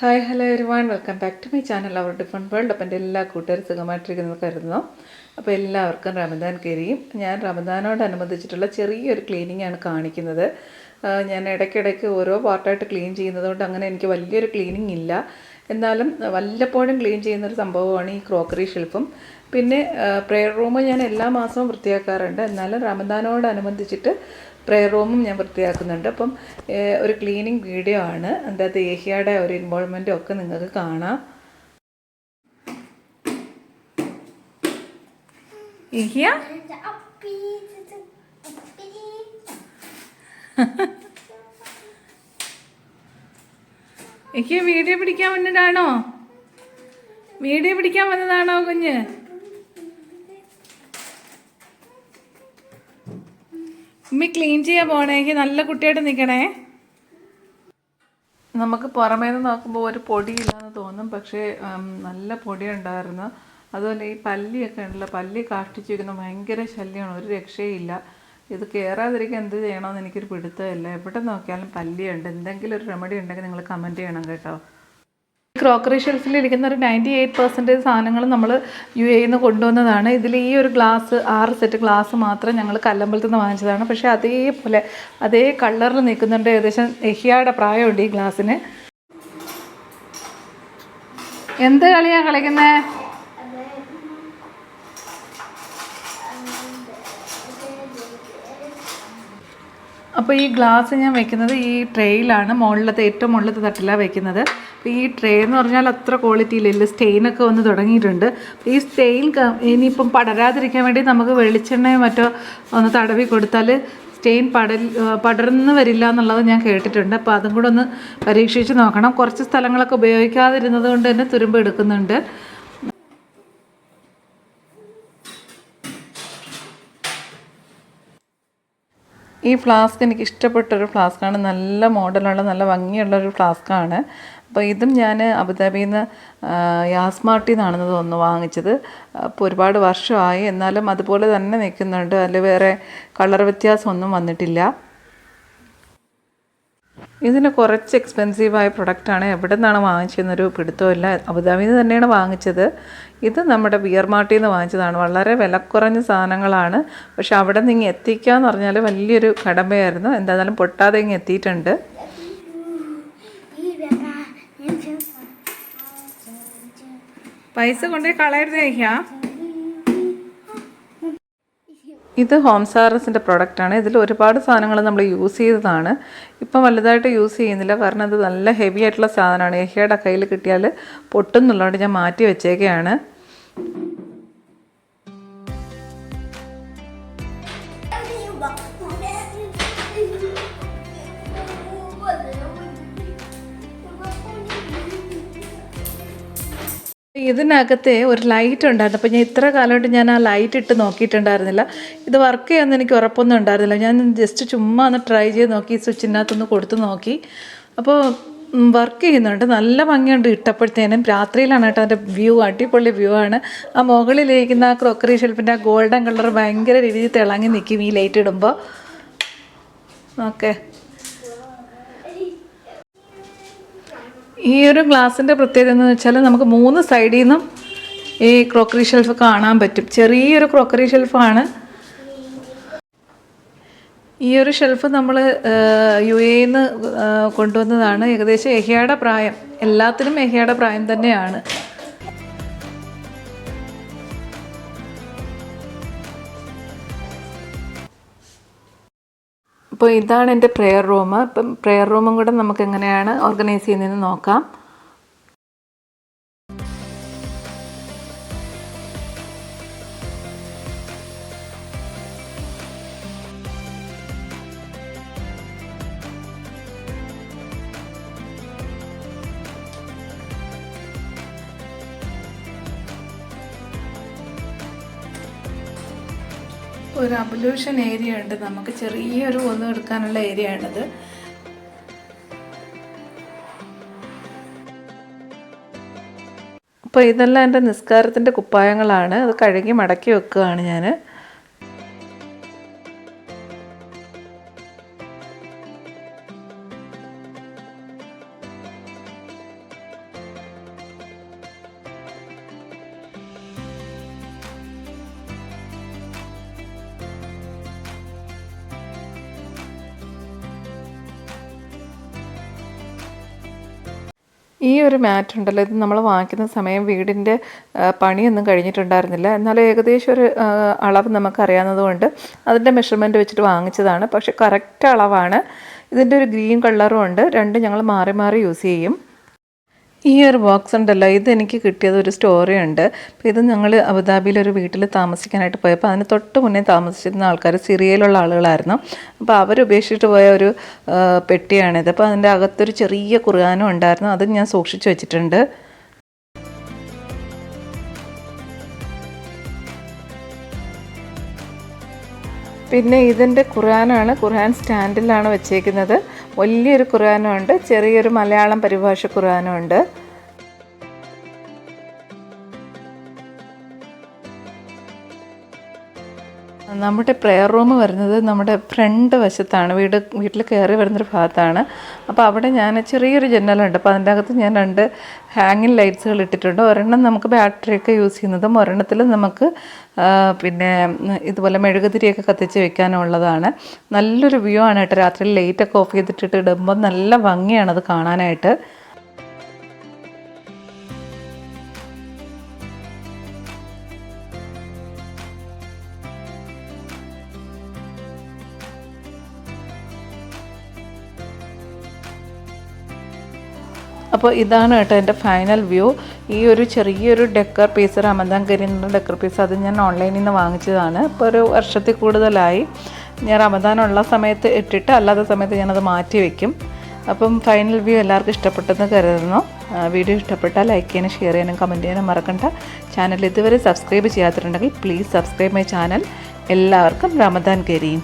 Hi hello everyone welcome back to my channel our different world അപ്പം എന്റെ എല്ലാ കൂട്ടുകാരും സുഖമായിട്ടിരിക്കുന്നത് കരുതുന്നു. അപ്പോൾ എല്ലാവർക്കും റമദാൻ കരീം ഞാൻ റമദാനോടനുബന്ധിച്ചിട്ടുള്ള ചെറിയൊരു ക്ലീനിങ് ആണ് കാണിക്കുന്നത്. ഞാൻ ഇടയ്ക്കിടയ്ക്ക് ഓരോ പാർട്ടായിട്ട് ക്ലീൻ ചെയ്യുന്നതുകൊണ്ട് അങ്ങനെ എനിക്ക് വലിയൊരു ക്ലീനിങ് ഇല്ല. എന്നാലും വല്ലപ്പോഴും ക്ലീൻ ചെയ്യുന്നൊരു സംഭവമാണ് ഈ ക്രോക്കറി ഷെൽഫും പിന്നെ പ്രെയർ റൂം ഞാൻ എല്ലാ മാസവും വൃത്തിയാക്കാറുണ്ട്. എന്നാലും റമദാനോടനുബന്ധിച്ചിട്ട് പ്രെയർ റൂമും ഞാൻ വൃത്തിയാക്കുന്നുണ്ട്. അപ്പം ഒരു ക്ലീനിങ് വീഡിയോ ആണ്. അതിന്റെ അകത്ത് ഏഹിയയുടെ ഒരു ഇൻവോൾവ്മെന്റും ഒക്കെ നിങ്ങൾക്ക് കാണാം. ഏഹിയ? എനിക്ക് വീഡിയോ പിടിക്കാൻ വന്നതാണോ? വീഡിയോ പിടിക്കാൻ വന്നതാണോ കുഞ്ഞ്? ക്ലീൻ ചെയ്യാൻ എനിക്ക് നല്ല കുട്ടിയായിട്ട് നിൽക്കണേ. നമുക്ക് പുറമേ നിന്ന് നോക്കുമ്പോൾ ഒരു പൊടിയില്ലാന്ന് തോന്നും. പക്ഷേ നല്ല പൊടി ഉണ്ടായിരുന്നു അതുപോലെ ഈ പല്ലിയൊക്കെ ഉണ്ടല്ലോ പല്ലി കാഷ്ടിച്ച് വയ്ക്കുന്ന ഭയങ്കര ശല്യമാണ്. ഒരു രക്ഷയില്ല. ഇത് കയറാതിരിക്കാൻ എന്ത് ചെയ്യണമെന്ന് എനിക്കൊരു പിടുത്തമില്ല. എവിടെ നോക്കിയാലും പല്ലിയുണ്ട്. എന്തെങ്കിലും ഒരു റെമഡി ഉണ്ടെങ്കിൽ നിങ്ങൾ കമന്റ് ചെയ്യണം കേട്ടോ. ക്രോക്കറി ഷെൽഫിൽ ഇരിക്കുന്ന ഒരു നയന്റി എയ്റ്റ് പെർസെന്റേജ് സാധനങ്ങൾ നമ്മൾ യു എയിൽ നിന്ന് കൊണ്ടുവന്നതാണ്. ഇതിൽ ഈ ഒരു ഗ്ലാസ് ആറ് സെറ്റ് ഗ്ലാസ് മാത്രം ഞങ്ങൾ കല്ലമ്പലത്തിൽ നിന്ന് വാങ്ങിച്ചതാണ്. പക്ഷേ അതേപോലെ അതേ കളറിൽ നിൽക്കുന്നുണ്ട് ഏകദേശം എഹിയയുടെ പ്രായമുണ്ട് ഈ ഗ്ലാസ്സിന്. എന്ത് കളിയാണ് കളിക്കുന്നത് അപ്പോൾ ഈ ഗ്ലാസ് ഞാൻ വെക്കുന്നത് ഈ ട്രെയിലാണ്. മുകളിലത്തെ ഏറ്റവും മുകളിലത്തെ തട്ടിലാണ് വെക്കുന്നത്. അപ്പോൾ ഈ ട്രേ എന്ന് പറഞ്ഞാൽ അത്ര ക്വാളിറ്റി ഇല്ല. സ്റ്റെയിനൊക്കെ വന്ന് തുടങ്ങിയിട്ടുണ്ട്. ഈ സ്റ്റെയിൻ ഇനിയിപ്പം പടരാതിരിക്കാൻ വേണ്ടി നമുക്ക് വെളിച്ചെണ്ണയോ മറ്റോ ഒന്ന് തടവി കൊടുത്താൽ സ്റ്റെയിൻ പടൽ പടർന്ന് വരില്ല എന്നുള്ളത് ഞാൻ കേട്ടിട്ടുണ്ട്. അപ്പോൾ അതും കൂടെ ഒന്ന് പരീക്ഷിച്ച് നോക്കണം. കുറച്ച് സ്ഥലങ്ങളൊക്കെ ഉപയോഗിക്കാതിരുന്നത് കൊണ്ട് തന്നെ തുരുമ്പ് എടുക്കുന്നുണ്ട്. ഈ ഫ്ലാസ്ക് എനിക്ക് ഇഷ്ടപ്പെട്ടൊരു ഫ്ലാസ്ക്കാണ് നല്ല മോഡലുള്ള നല്ല ഭംഗിയുള്ളൊരു ഫ്ലാസ്ക്കാണ് അപ്പോൾ ഇതും ഞാൻ അബുദാബിയിൽ നിന്ന് യാസ്മാർട്ടിൽ നിന്നാണെന്ന് തോന്നുന്നു വാങ്ങിച്ചത്. അപ്പോൾ ഒരുപാട് വർഷമായി. എന്നാലും അതുപോലെ തന്നെ നിൽക്കുന്നുണ്ട്. അതിൽ വേറെ കളർ വ്യത്യാസമൊന്നും വന്നിട്ടില്ല. ഇതിന് കുറച്ച് എക്സ്പെൻസീവായ പ്രൊഡക്റ്റാണ് എവിടെ നിന്നാണ് വാങ്ങിച്ചതെന്നൊരു പിടുത്തമില്ല അബുദാബിയിൽ നിന്ന് തന്നെയാണ് വാങ്ങിച്ചത്. ഇത് നമ്മുടെ ബിയർ നിന്ന് വാങ്ങിച്ചതാണ്. വളരെ വിലക്കുറഞ്ഞ സാധനങ്ങളാണ്. പക്ഷെ അവിടെ നിന്ന് ഇങ്ങ് എത്തിക്കുക എന്ന് പറഞ്ഞാൽ വലിയൊരു കടമയായിരുന്നു. എന്തായാലും പൊട്ടാതെ ഇങ്ങ് എത്തിയിട്ടുണ്ട്. പൈസ കൊണ്ടുപോയി കളയരുത് കഴിക്കാം ഇത് ഹോം സാറസിന്റെ പ്രൊഡക്റ്റാണ് ഇതിൽ ഒരുപാട് സാധനങ്ങൾ നമ്മൾ യൂസ് ചെയ്തതാണ്. ഇപ്പം വലുതായിട്ട് യൂസ് ചെയ്യുന്നില്ല. കാരണം ഇത് നല്ല ഹെവി ആയിട്ടുള്ള സാധനമാണ്. എഹിയുടെ കയ്യിൽ കിട്ടിയാൽ പൊട്ടുന്നുള്ളതുകൊണ്ട് ഞാൻ മാറ്റി വെച്ചേക്കുകയാണ് ഇതിനകത്തെ ഒരു ലൈറ്റ് ഉണ്ടായിരുന്നു. അപ്പോൾ ഞാൻ ഇത്ര കാലമായിട്ട് ഞാൻ ആ ലൈറ്റ് ഇട്ട് നോക്കിയിട്ടുണ്ടായിരുന്നില്ല. ഇത് വർക്ക് ചെയ്യാമെന്ന് എനിക്ക് ഉറപ്പൊന്നും ഉണ്ടായിരുന്നില്ല. ഞാൻ ജസ്റ്റ് ചുമ്മാ ഒന്ന് ട്രൈ ചെയ്ത് നോക്കി സ്വിച്ചിനകത്തൊന്ന് കൊടുത്ത് നോക്കി. അപ്പോൾ വർക്ക് ചെയ്യുന്നുണ്ട്. നല്ല ഭംഗിയുണ്ട് ഇട്ടപ്പോഴത്തേനും. രാത്രിയിലാണ് കേട്ടോ അതിന്റെ വ്യൂ അടിപൊളി വ്യൂ ആണ്. ആ മുകളിലിരിക്കുന്ന ആ ക്രോക്കറി ഷെൽഫിന്റെ ആ ഗോൾഡൻ കളർ ഭയങ്കര രീതിയിൽ തിളങ്ങി നിൽക്കും ഈ ലൈറ്റ് ഇടുമ്പോൾ. ഓക്കെ. ഈ ഒരു ഗ്ലാസിന്റെ പ്രത്യേകത എന്ന് വെച്ചാൽ നമുക്ക് മൂന്ന് സൈഡിൽ നിന്നും ഈ ക്രോക്കറി ഷെൽഫ് കാണാൻ പറ്റും. ചെറിയൊരു ക്രോക്കറി ഷെൽഫാണ് ഈ ഒരു ഷെൽഫ് നമ്മൾ യു എയിൽ നിന്ന് കൊണ്ടുവന്നതാണ്. ഏകദേശം എഹിയയുടെ പ്രായം. എല്ലാത്തിനും എഹിയയുടെ പ്രായം തന്നെയാണ്. അപ്പോൾ ഇതാണ് എന്റെ പ്രെയർ റൂം ഇപ്പം പ്രെയർ റൂമും കൂടെ നമുക്ക് എങ്ങനെയാണ് ഓർഗനൈസ് ചെയ്യുന്നതെന്ന് നോക്കാം. ഒരു അബല്യൂഷൻ ഏരിയ ഉണ്ട്. നമുക്ക് ചെറിയൊരു ഒന്ന് എടുക്കാനുള്ള ഏരിയ ആണിത്. അപ്പോൾ ഇതെല്ലാം എന്റെ നിസ്കാരത്തിന്റെ കുപ്പായങ്ങളാണ്. അത് കഴുകി മടക്കി വെക്കുകയാണ് ഞാൻ ഈ ഒരു മാറ്റ് ഉണ്ടല്ലോ. ഇത് നമ്മൾ വാങ്ങിക്കുന്ന സമയം വീടിന്റെ പണിയൊന്നും കഴിഞ്ഞിട്ടുണ്ടായിരുന്നില്ല. എന്നാൽ ഏകദേശം ഒരു അളവ് നമുക്കറിയാവുന്നതുകൊണ്ട് അതിന്റെ മെഷർമെന്റ് വെച്ചിട്ട് വാങ്ങിച്ചതാണ്. പക്ഷേ കറക്റ്റ് അളവാണ്. ഇതിന്റെ ഒരു ഗ്രീൻ കളറും ഉണ്ട്. രണ്ടും ഞങ്ങൾ മാറി മാറി യൂസ് ചെയ്യും. ഈ ഒരു ബോക്സ് ഉണ്ടല്ലോ ഇത് എനിക്ക് കിട്ടിയത് ഒരു സ്റ്റോറി ഉണ്ട്. അപ്പോൾ ഇത് ഞങ്ങൾ അബുദാബിയിൽ ഒരു വീട്ടിൽ താമസിക്കാനായിട്ട് പോയപ്പോൾ അതിന് തൊട്ട് മുന്നേ താമസിച്ചിരുന്ന ആൾക്കാർ സിറിയയിലുള്ള ആളുകളായിരുന്നു. അപ്പോൾ അവർ ഉപേക്ഷിച്ചിട്ട് പോയ ഒരു പെട്ടിയാണിത്. അപ്പോൾ അതിന്റെ അകത്തൊരു ചെറിയ കുറുകാനും ഉണ്ടായിരുന്നു അത് ഞാൻ സൂക്ഷിച്ചു വെച്ചിട്ടുണ്ട്. പിന്നെ ഇതിന്റെ ഖുർആനാണ് ഖുർആൻ സ്റ്റാൻഡിലാണ് വെച്ചേക്കുന്നത്. വലിയൊരു ഖുർആാനുണ്ട് ചെറിയൊരു മലയാളം പരിഭാഷ ഖുർആനും നമ്മുടെ പ്രെയർ റൂം വരുന്നത് നമ്മുടെ ഫ്രണ്ട് വശത്താണ്. വീട് വീട്ടിൽ കയറി വരുന്നൊരു ഭാഗത്താണ്. അപ്പോൾ അവിടെ ഞാൻ ചെറിയൊരു ജനലുണ്ട് അപ്പോൾ അതിന്റെ അകത്ത് ഞാൻ രണ്ട് ഹാങ്ങിങ് ലൈറ്റ്സുകൾ ഇട്ടിട്ടുണ്ട്. ഒരെണ്ണം നമുക്ക് ബാറ്ററിയൊക്കെ യൂസ് ചെയ്യുന്നതും ഒരെണ്ണത്തിൽ നമുക്ക് പിന്നെ ഇതുപോലെ മെഴുകുതിരിയൊക്കെ കത്തിച്ച് വെക്കാനുള്ളതാണ്. നല്ലൊരു വ്യൂ ആണ് കേട്ടോ. രാത്രി ലൈറ്റൊക്കെ ഓഫ് ചെയ്തിട്ടിട്ട് ഇടുമ്പോൾ നല്ല ഭംഗിയാണ് അത് കാണാനായിട്ട്. അപ്പോൾ ഇതാണ് കേട്ടോ എന്റെ ഫൈനൽ വ്യൂ ഈ ഒരു ചെറിയൊരു ഡെക്കർ പീസ് റമദാൻ കരിന്റെ ഡെക്കർ പീസ് അത് ഞാൻ ഓൺലൈനിൽ നിന്ന് വാങ്ങിച്ചതാണ്. ഇപ്പോൾ ഒരു വർഷത്തിൽ കൂടുതലായി. ഞാൻ റമദാനുള്ള സമയത്ത് ഇട്ടിട്ട് അല്ലാത്ത സമയത്ത് ഞാനത് മാറ്റി വയ്ക്കും അപ്പം ഫൈനൽ വ്യൂ എല്ലാവർക്കും ഇഷ്ടപ്പെട്ടെന്ന് കരുതുന്നു. വീഡിയോ ഇഷ്ടപ്പെട്ടാൽ ലൈക്ക് ചെയ്യാനും ഷെയർ ചെയ്യാനും കമന്റ് ചെയ്യാനും മറക്കണ്ട. ചാനൽ ഇതുവരെ സബ്സ്ക്രൈബ് ചെയ്യാത്തിട്ടുണ്ടെങ്കിൽ പ്ലീസ് സബ്സ്ക്രൈബ് മൈ ചാനൽ എല്ലാവർക്കും റമദാൻ കരീം